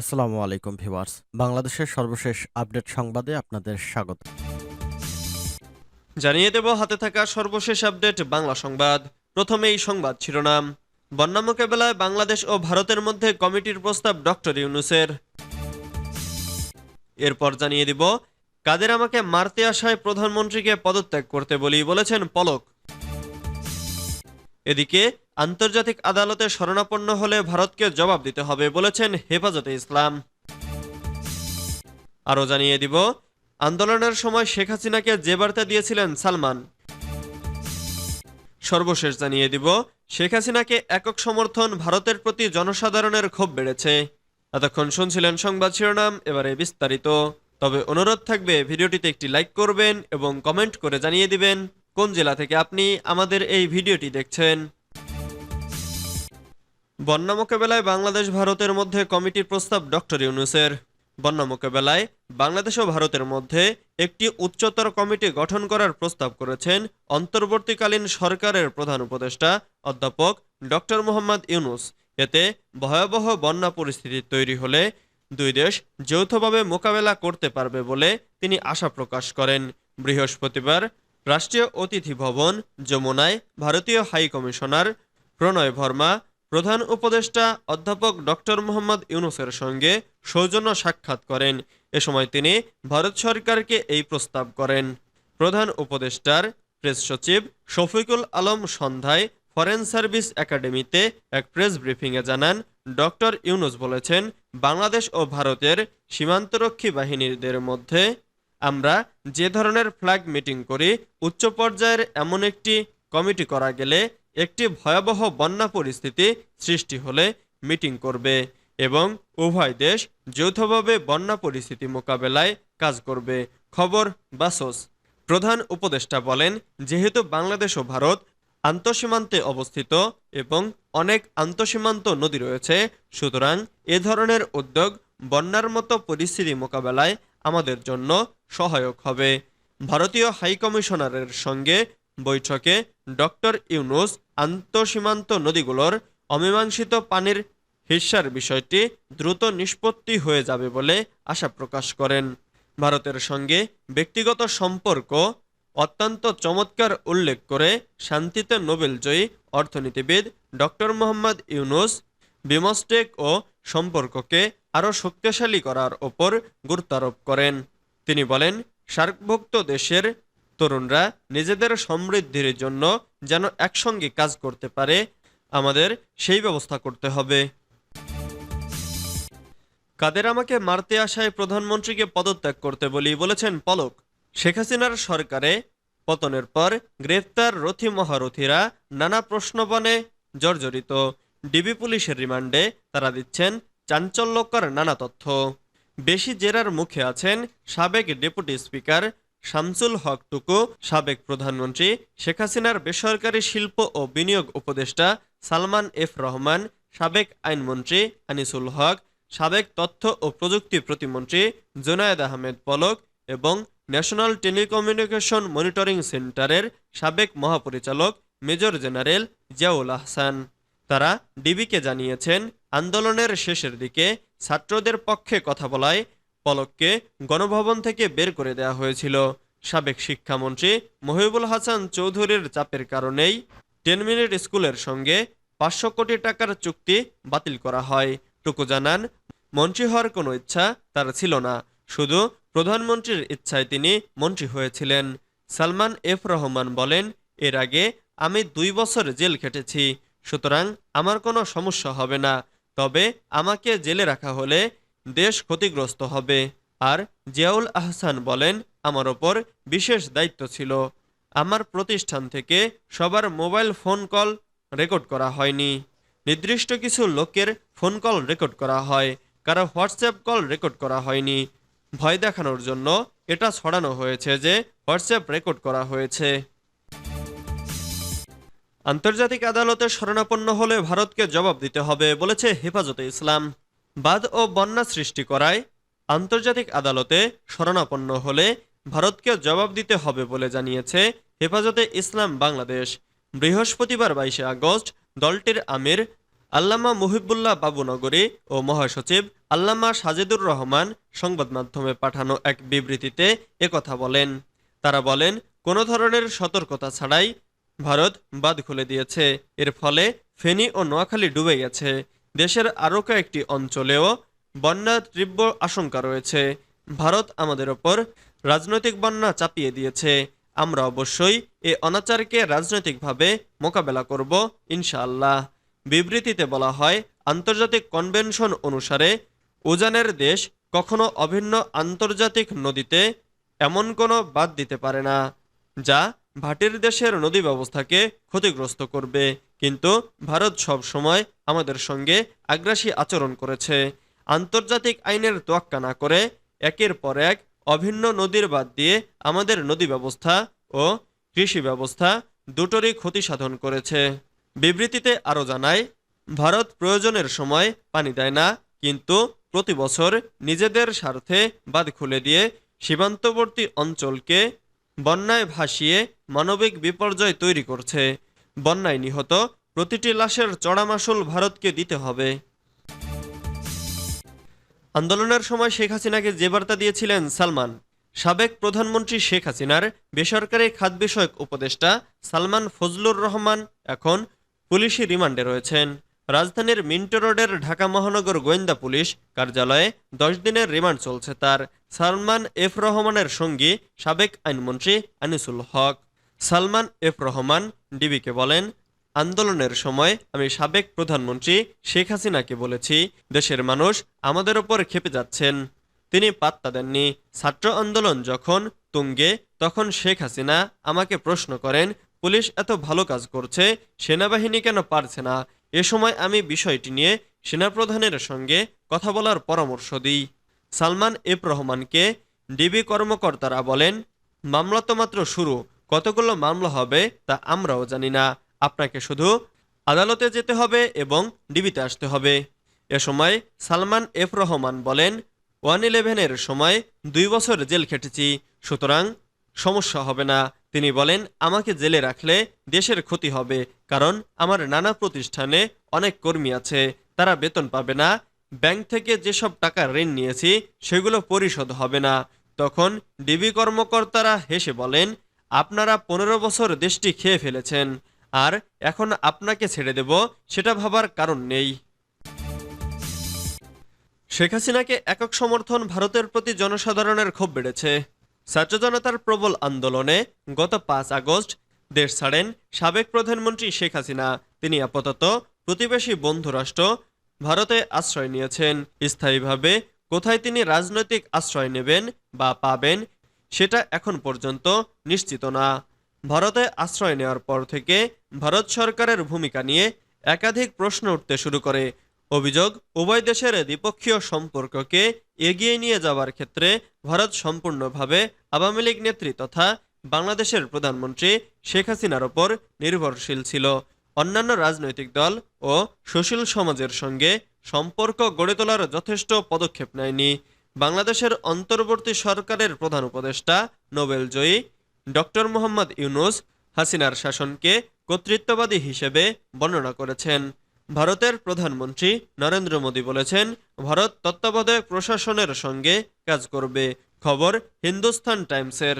আসসালামু আলাইকুম ভিউয়ার্স। বাংলাদেশের সর্বশেষ আপডেট সংবাদে আপনাদের স্বাগত। জানিয়ে দেব, হাতে থাকা সর্বশেষ আপডেট বাংলা সংবাদ। প্রথমে এই সংবাদ শিরোনাম। বন্যা মোকাবেলায় বাংলাদেশ ও ভারতের মধ্যে কমিটির প্রস্তাব ডক্টর ইউনুসের। এরপর জানিয়ে দিব, কাদের আমাকে মারতে আসায় প্রধানমন্ত্রীকে পদত্যাগ করতে বলি বলেছেন পলক। এদিকে আন্তর্জাতিক আদালতে শরণাপন্ন হলে ভারতকে জবাব দিতে হবে বলেছেন হেফাজতে ইসলাম। আরও জানিয়ে দিব, আন্দোলনের সময় শেখ হাসিনাকে যে বার্তা দিয়েছিলেন সালমান। সর্বশেষ জানিয়ে দিব, শেখ হাসিনাকে একক সমর্থন ভারতের প্রতি জনসাধারণের ক্ষোভ বেড়েছে। এতক্ষণ শুনছিলেন সংবাদ শিরোনাম, এবারে বিস্তারিত। তবে অনুরোধ থাকবে, ভিডিওটিতে একটি লাইক করবেন এবং কমেন্ট করে জানিয়ে দিবেন কোন জেলা থেকে আপনি আমাদের এই ভিডিওটি দেখছেন। বন্যা মোকাবেলায় বাংলাদেশ, ভারতের মধ্যে কমিটির প্রস্তাব ডক্টর ইউনুসের। বন্যা মোকাবেলায় বাংলাদেশ ও ভারতের মধ্যে একটি উচ্চতর কমিটি গঠন করার প্রস্তাব করেছেন অন্তর্বর্তীকালীন সরকারের প্রধান উপদেষ্টা অধ্যাপক ডক্টর মোহাম্মদ ইউনুস। এতে ভয়াবহ বন্যা পরিস্থিতি তৈরি হলে দুই দেশ যৌথভাবে মোকাবেলা করতে পারবে বলে তিনি আশা প্রকাশ করেন। বৃহস্পতিবার রাষ্ট্রীয় অতিথি ভবন, যমুনায় ভারতীয় হাই কমিশনার প্রণয় ভর্মা প্রধান উপদেষ্টা অধ্যাপক ডক্টর মোহাম্মদ ইউনুসের সঙ্গে সৌজন্য সাক্ষাৎ করেন। এ সময় তিনি ভারত সরকারকে এই প্রস্তাব করেন। প্রধান উপদেষ্টার প্রেস সচিব শফিকুল আলম সন্ধ্যায় ফরেন সার্ভিস একাডেমিতে এক প্রেস ব্রিফিংয়ে জানান, ডক্টর ইউনুস বলেছেন, বাংলাদেশ ও ভারতের সীমান্তরক্ষী বাহিনীদের মধ্যে আমরা যে ধরনের ফ্ল্যাগ মিটিং করি, উচ্চ পর্যায়ের এমন একটি কমিটি করা গেলে একটি ভয়াবহ বন্যা পরিস্থিতি সৃষ্টি হলে মিটিং করবে এবং উভয় দেশ যৌথভাবে বন্যা পরিস্থিতি মোকাবেলায় কাজ করবে। খবর বাসস। প্রধান উপদেষ্টা বলেন, যেহেতু বাংলাদেশ ও ভারত আন্তঃসীমান্তে অবস্থিত এবং অনেক আন্তঃসীমান্ত নদী রয়েছে, সুতরাং এ ধরনের উদ্যোগ বন্যার মতো পরিস্থিতি মোকাবেলায় আমাদের জন্য সহায়ক হবে। ভারতীয় হাইকমিশনারের সঙ্গে বৈঠকে ডক্টর ইউনুস আন্তঃসীমান্ত নদীগুলোর অমীমাংসিত পানির হিস্যার বিষয়টি দ্রুত নিষ্পত্তি হয়ে যাবে বলে আশা প্রকাশ করেন। ভারতের সঙ্গে ব্যক্তিগত সম্পর্ক অত্যন্ত চমৎকার উল্লেখ করে শান্তিতে নোবেলজয়ী অর্থনীতিবিদ ডক্টর মোহাম্মদ ইউনুস বিমস্টেক ও সম্পর্ককে আরও শক্তিশালী করার ওপর গুরুত্বারোপ করেন। তিনি বলেন, সার্কভুক্ত দেশের তরুণরা নিজেদের সমৃদ্ধির জন্য যেন একসঙ্গে কাজ করতে পারে, আমাদের সেই ব্যবস্থা করতে হবে। কাদের আমাকে মারতে আসায় প্রধানমন্ত্রীকে পদত্যাগ করতে বলি বলেছেন পলক। শেখ হাসিনার সরকারে পতনের পর গ্রেফতার রথী মহারথীরা নানা প্রশ্নবনে জর্জরিত। ডিবি পুলিশের রিমান্ডে তারা দিচ্ছেন চাঞ্চল্যকর নানা তথ্য। বেশি জেরার মুখে আছেন সাবেক ডেপুটি স্পিকার শামসুল হক টুকু, সাবেক প্রধানমন্ত্রী, শেখ হাসিনার বেসরকারি শিল্প ও বিনিয়োগ উপদেষ্টা সালমান এফ রহমান, সাবেক আইনমন্ত্রী আনিসুল হক, সাবেক তথ্য ও প্রযুক্তি প্রতিমন্ত্রী জোনায়েদ আহমেদ পলক এবং ন্যাশনাল টেলিকমিউনিকেশন মনিটরিং সেন্টারের সাবেক মহাপরিচালক মেজর জেনারেল জিয়াউল আহসান। তারা ডিবিকে জানিয়েছেন, আন্দোলনের শেষের দিকে ছাত্রদের পক্ষে কথা বলায় পলককে গণভবন থেকে বের করে দেওয়া হয়েছিল। সাবেক শিক্ষামন্ত্রী মহিবুল হাসান চৌধুরীর চাপের কারণেই টেন মিনিট স্কুলের সঙ্গে পাঁচশো কোটি টাকার চুক্তি বাতিল করা হয়। টুকু জানান, মন্ত্রী হওয়ার কোনো ইচ্ছা তার ছিল না। শুধু প্রধানমন্ত্রীর ইচ্ছায় তিনি মন্ত্রী হয়েছিলেন। সালমান এফ রহমান বলেন, এর আগে আমি দুই বছর জেল খেটেছি। সুতরাং আমার কোনো সমস্যা হবে না। তবে আমাকে জেলে রাখা হলে দেশ ক্ষতিগ্রস্ত হবে। আর জিয়াউল আহসান বলেন, আমার ওপর বিশেষ দায়িত্ব ছিল। আমার প্রতিষ্ঠান থেকে সবার মোবাইল ফোন কল রেকর্ড করা হয়নি। নির্দিষ্ট কিছু লোকের ফোন কল রেকর্ড করা হয়, কারও হোয়াটসঅ্যাপ কল রেকর্ড করা হয়নি। ভয় দেখানোর জন্য এটা ছড়ানো হয়েছে যে হোয়াটসঅ্যাপ রেকর্ড করা হয়েছে। আন্তর্জাতিক আদালতে শরণাপন্ন হলে ভারতকে জবাব দিতে হবে বলেছে হেফাজতে ইসলাম। বাদ ও বন্যা সৃষ্টি করায় আন্তর্জাতিক আদালতে শরণাপন্ন হলে ভারতকে জবাব দিতে হবে বলে জানিয়েছে হেফাজতে ইসলাম বাংলাদেশ। বৃহস্পতিবার বাইশে আগস্ট দলটির আমির আল্লামা মুহিবুল্লাহ বাবুনগরী ও মহাসচিব আল্লামা সাজেদুর রহমান সংবাদ মাধ্যমে পাঠানো এক বিবৃতিতে একথা বলেন। তারা বলেন, কোনো ধরনের সতর্কতা ছাড়াই ভারত বাদ খুলে দিয়েছে। এর ফলে ফেনী ও নোয়াখালী ডুবে গেছে। দেশের আরও কয়েকটি অঞ্চলেও বন্যার তীব্র আশঙ্কা রয়েছে। ভারত আমাদের ওপর রাজনৈতিক বন্যা চাপিয়ে দিয়েছে। আমরা অবশ্যই এ অনাচারকে রাজনৈতিকভাবে মোকাবেলা করব, ইনশাআল্লাহ। বিবৃতিতে বলা হয়, আন্তর্জাতিক কনভেনশন অনুসারে উজানের দেশ কখনো অভিন্ন আন্তর্জাতিক নদীতে এমন কোনো বাদ দিতে পারে না, যা ভাটির দেশের নদী ব্যবস্থাকে ক্ষতিগ্রস্ত করবে। কিন্তু ভারত সব সময় আমাদের সঙ্গে আগ্রাসী আচরণ করেছে। আন্তর্জাতিক আইনের তোয়াক্কা না করে একের পর এক অভিন্ন নদীর বাদ দিয়ে আমাদের নদী ব্যবস্থা ও কৃষি ব্যবস্থা দুটোরই ক্ষতি সাধন করেছে। বিবৃতিতে আরও জানায়, ভারত প্রয়োজনের সময় পানি দেয় না, কিন্তু প্রতি বছর নিজেদের স্বার্থে বাঁধ খুলে দিয়ে সীমান্তবর্তী অঞ্চলকে বন্যায় ভাসিয়ে মানবিক বিপর্যয় তৈরি করছে। বন্যায় নিহত প্রতিটি লাশের চড়া মাসুল ভারতকে দিতে হবে। আন্দোলনের সময় শেখ হাসিনাকে যে বার্তা দিয়েছিলেন সালমান, সাবেক প্রধানমন্ত্রী শেখ হাসিনার বেসরকারি খাত বিষয়ক উপদেষ্টা সালমান ফজলুর রহমান এখন পুলিশি রিমান্ডে রয়েছেন। রাজধানীর মিন্টো রোডের ঢাকা মহানগর গোয়েন্দা পুলিশ কার্যালয়ে দশ দিনের রিমান্ড চলছে তার সালমান এফ রহমানের সঙ্গী সাবেক আইনমন্ত্রী আনিসুল হক। সালমান এফ রহমান, ডিবিকে বলেন, আন্দোলনের সময় আমি সাবেক প্রধানমন্ত্রী শেখ হাসিনাকে বলেছি, দেশের মানুষ আমাদের ওপর খেপে যাচ্ছেন। তিনি পাত্তা দেননি। ছাত্র আন্দোলন যখন তুঙ্গে, তখন শেখ হাসিনা আমাকে প্রশ্ন করেন, পুলিশ এত ভালো কাজ করছে, সেনাবাহিনী কেন পারছে না? এ সময় আমি বিষয়টি নিয়ে সেনাপ্রধানের সঙ্গে কথা বলার পরামর্শ দিই। সালমান এফ রহমানকে ডিবি কর্মকর্তারা বলেন, মামলা তো মাত্র শুরু, কতগুলো মামলা হবে তা আমরাও জানি না। আপনাকে শুধু আদালতে যেতে হবে এবং ডিবিতে আসতে হবে। এ সময় সালমান এফ রহমান বলেন, ওয়ান ইলেভেনের সময় দুই বছর জেল খেটেছি, সুতরাং সমস্যা হবে না। তিনি বলেন, আমাকে জেলে রাখলে দেশের ক্ষতি হবে, কারণ আমার নানা প্রতিষ্ঠানে অনেক কর্মী আছে, তারা বেতন পাবে না, ব্যাংক থেকে যেসব টাকা ঋণ নিয়েছি সেগুলো পরিশোধ হবে না। তখন ডিবি কর্মকর্তারা হেসে বলেন, আপনারা পনেরো বছর দেশটি খেয়ে ফেলেছেন, আর এখন আপনাকে ছেড়ে দেব, সেটা ভাবার কারণ নেই। শেখ হাসিনাকে একক সমর্থন ভারতের প্রতি জনসাধারণের ক্ষোভ বেড়েছে। ছাত্র জনতার প্রবল আন্দোলনে গত পাঁচ আগস্ট দেশ ছাড়েন সাবেক প্রধানমন্ত্রী শেখ হাসিনা। তিনি আপাতত প্রতিবেশী বন্ধুরাষ্ট্র ভারতে আশ্রয় নিয়েছেন। স্থায়ীভাবে কোথায় তিনি রাজনৈতিক আশ্রয় নেবেন বা পাবেন, সেটা এখন পর্যন্ত নিশ্চিত না। ভারতে আশ্রয় নেওয়ার পর থেকে ভারত সরকারের ভূমিকা নিয়ে একাধিক প্রশ্ন উঠতে শুরু করে। অভিযোগ, উভয় দেশের দ্বিপক্ষীয় সম্পর্ককে এগিয়ে নিয়ে যাওয়ার ক্ষেত্রে ভারত সম্পূর্ণভাবে আওয়ামী লীগ নেত্রী তথা বাংলাদেশের প্রধানমন্ত্রী শেখ হাসিনার ওপর নির্ভরশীল ছিল। অন্যান্য রাজনৈতিক দল ও সুশীল সমাজের সঙ্গে সম্পর্ক গড়ে তোলার যথেষ্ট পদক্ষেপ নেয়নি। বাংলাদেশের অন্তর্বর্তী সরকারের প্রধান উপদেষ্টা নোবেল জয়ী ডক্টর মোহাম্মদ ইউনুস হাসিনার শাসনকে কর্তৃত্ববাদী হিসেবে বর্ণনা করেছেন। ভারতের প্রধানমন্ত্রী নরেন্দ্র মোদী বলেছেন ভারত তত্ত্বাবধায়ক প্রশাসনের সঙ্গে কাজ করবে। খবর হিন্দুস্তান টাইমসের।